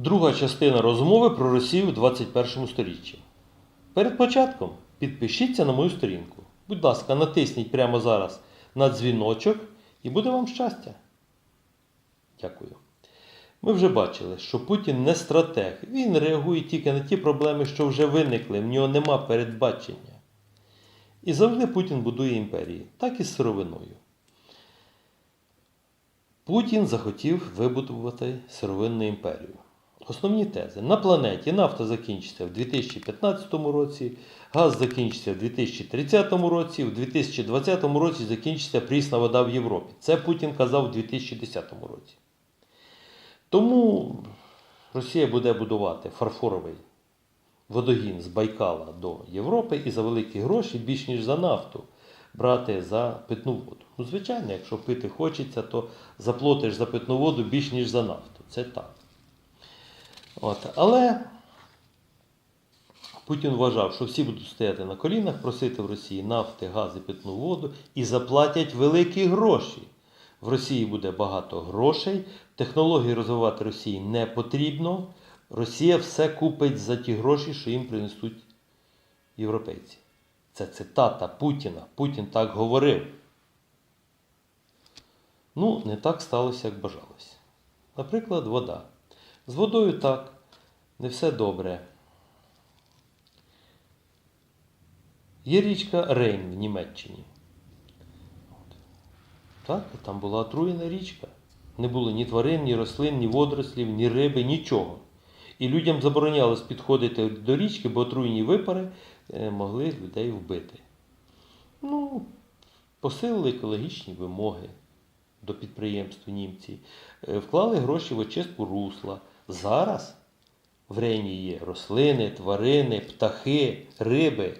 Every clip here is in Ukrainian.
Друга частина розмови про Росію в 21 сторіччі. Перед початком підпишіться на мою сторінку. Будь ласка, натисніть прямо зараз на дзвіночок і буде вам щастя. Дякую. Ми вже бачили, що Путін не стратег. Він реагує тільки на ті проблеми, що вже виникли, в нього нема передбачення. І завжди Путін будує імперії, так і з сировиною. Путін захотів вибудувати сировинну імперію. Основні тези. На планеті нафта закінчиться в 2015 році, газ закінчиться в 2030 році, в 2020 році закінчиться прісна вода в Європі. Це Путін казав у 2010 році. Тому Росія буде будувати фарфоровий водогін з Байкала до Європи і за великі гроші, більш ніж за нафту, брати за питну воду. Ну, звичайно, якщо пити хочеться, то заплатиш за питну воду більш ніж за нафту. Це так. От. Але Путін вважав, що всі будуть стояти на колінах, просити в Росії нафти, газ і питну воду і заплатять великі гроші. В Росії буде багато грошей, технології розвивати Росії не потрібно. Росія все купить за ті гроші, що їм принесуть європейці. Це цитата Путіна. Путін так говорив. Ну, не так сталося, як бажалося. Наприклад, вода. З водою так, не все добре. Є річка Рейн в Німеччині. Так, там була отруєна річка. Не було ні тварин, ні рослин, ні водорослів, ні риби, нічого. І людям заборонялось підходити до річки, бо отруєні випари е, могли людей вбити. Ну, посилили екологічні вимоги до підприємств німці, Е, вклали гроші в очистку русла. Зараз в Рейні є рослини, тварини, птахи, риби.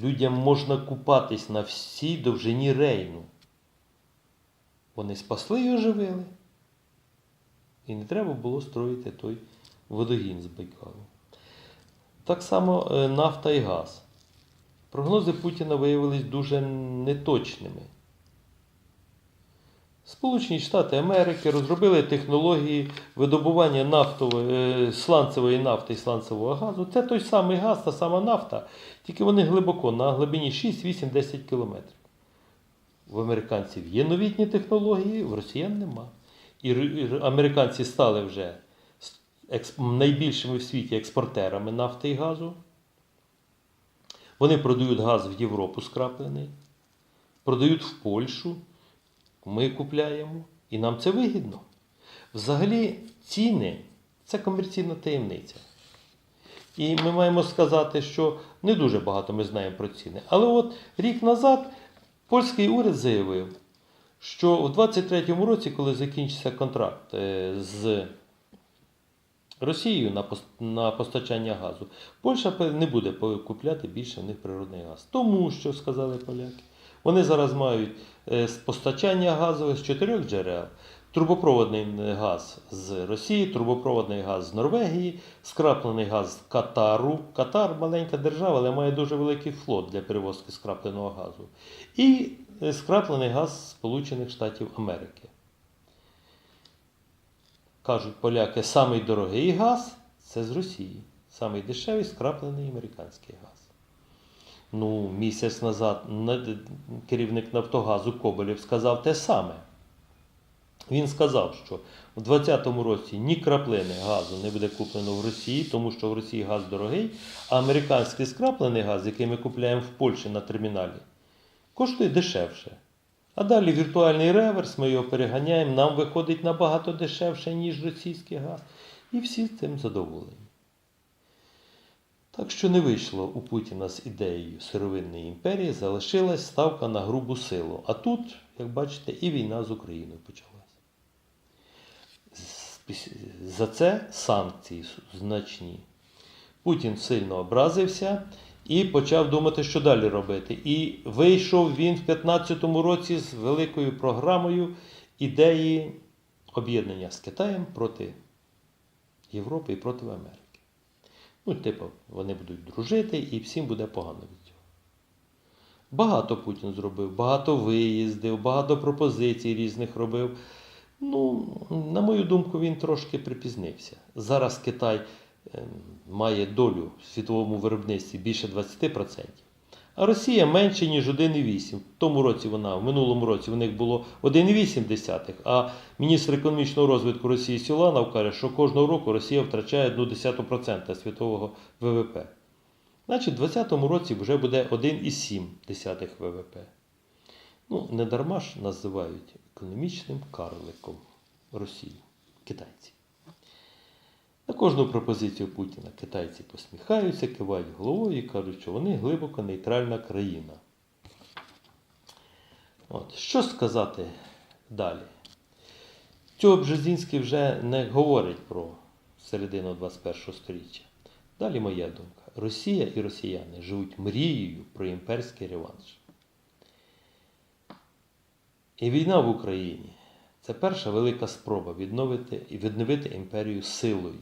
Людям можна купатись на всій довжині Рейну. Вони спасли і оживили. І не треба було строїти той водогін з Байкалу. Так само е, нафта і газ. Прогнози Путіна виявились дуже неточними. Сполучені Штати Америки розробили технології видобування нафтової, е, сланцевої нафти і сланцевого газу. Це той самий газ, та сама нафта, тільки вони глибоко, на глибині 6, 8, 10 кілометрів. В американців є новітні технології, в росіян нема. І американці стали вже найбільшими в світі експортерами нафти і газу. Вони продають газ в Європу скраплений, продають в Польщу, ми купляємо, і нам це вигідно. Взагалі, ціни це комерційна таємниця. І ми маємо сказати, що не дуже багато ми знаємо про ціни. Але от рік назад польський уряд заявив, що в 23-му році, коли закінчиться контракт е, з Росією на постачання газу, Польща не буде купляти більше в них природний газ. Тому що, сказали поляки, вони зараз мають е, постачання газу з чотирьох джерел. Трубопроводний газ з Росії, трубопроводний газ з Норвегії, скраплений газ з Катару. Катар маленька держава, але має дуже великий флот для перевозки скрапленого газу. І е, скраплений газ Сполучених Штатів Америки. Кажуть поляки, самий дорогий газ це з Росії. Самий дешевий скраплений американський газ. Ну, місяць назад керівник Нафтогазу Коболєв сказав те саме. Він сказав, що в 2020 році ні краплини газу не буде куплено в Росії, тому що в Росії газ дорогий, а американський скраплений газ, який ми купляємо в Польщі на терміналі, коштує дешевше. А далі віртуальний реверс, ми його переганяємо, нам виходить набагато дешевше, ніж російський газ. І всі з цим задоволені. Так що не вийшло у Путіна з ідеєю сировинної імперії, залишилась ставка на грубу силу. А тут, як бачите, і війна з Україною почалась. За це санкції значні. Путін сильно образився і почав думати, що далі робити. І вийшов він в 2015 році з великою програмою ідеї об'єднання з Китаєм проти Європи і проти Америки. Ну, типу, вони будуть дружити і всім буде погано від цього. Багато Путін зробив, багато виїздив, багато пропозицій різних робив. Ну, на мою думку, він трошки припізнився. Зараз Китай ем, має долю в світовому виробництві більше 20%. А Росія менше, ніж 1,8. В тому році вона, в минулому році в них було 1,8, а міністр економічного розвитку Росії Сіланов каже, що кожного року Росія втрачає 1,1% світового ВВП. Значить, в 2020 році вже буде 1,7 ВВП. Ну, не дарма ж називають економічним карликом Росію, китайці. На кожну пропозицію Путіна китайці посміхаються, кивають головою і кажуть, що вони глибоко нейтральна країна. От. Що сказати далі? Цього Бжезінський вже не говорить про середину 21 століття. Далі моя думка. Росія і росіяни живуть мрією про імперський реванш. І війна в Україні це перша велика спроба відновити відновити імперію силою.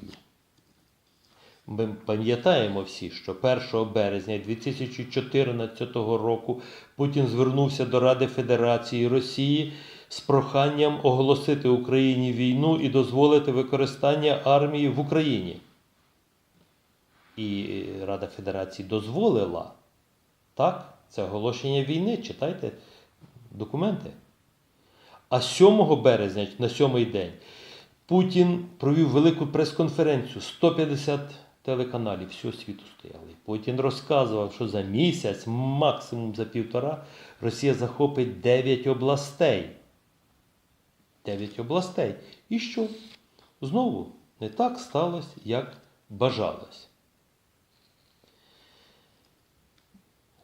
Ми пам'ятаємо всі, що 1 березня 2014 року Путін звернувся до Ради Федерації Росії з проханням оголосити Україні війну і дозволити використання армії в Україні. І Рада Федерації дозволила так, це оголошення війни. Читайте документи. А 7 березня, на сьомий день, Путін провів велику прес-конференцію, 150 телеканалів всього світу стояли. Путін розказував, що за місяць, максимум за півтора, Росія захопить 9 областей. 9 областей. І що? Знову не так сталося, як бажалось.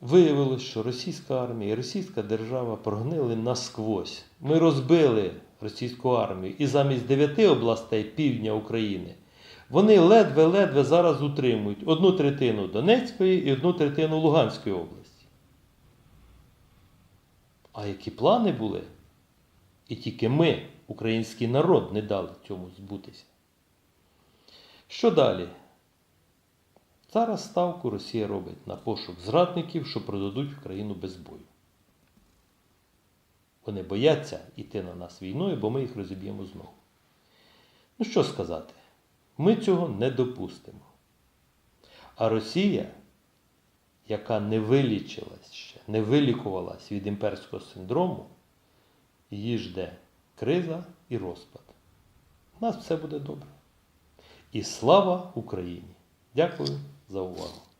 Виявилось, що російська армія і російська держава прогнили насквозь. Ми розбили російську армію і замість дев'яти областей півдня України вони ледве-ледве зараз утримують одну третину Донецької і одну третину Луганської області. А які плани були? І тільки ми, український народ, не дали цьому збутися. Що далі? Зараз ставку Росія робить на пошук зрадників, що продадуть в країну без бою. Вони бояться йти на нас війною, бо ми їх розіб'ємо знову. Ну що сказати? Ми цього не допустимо. А Росія, яка не вилічилась ще, не вилікувалась від імперського синдрому, її жде криза і розпад. У нас все буде добре. І слава Україні! Дякую за увагу!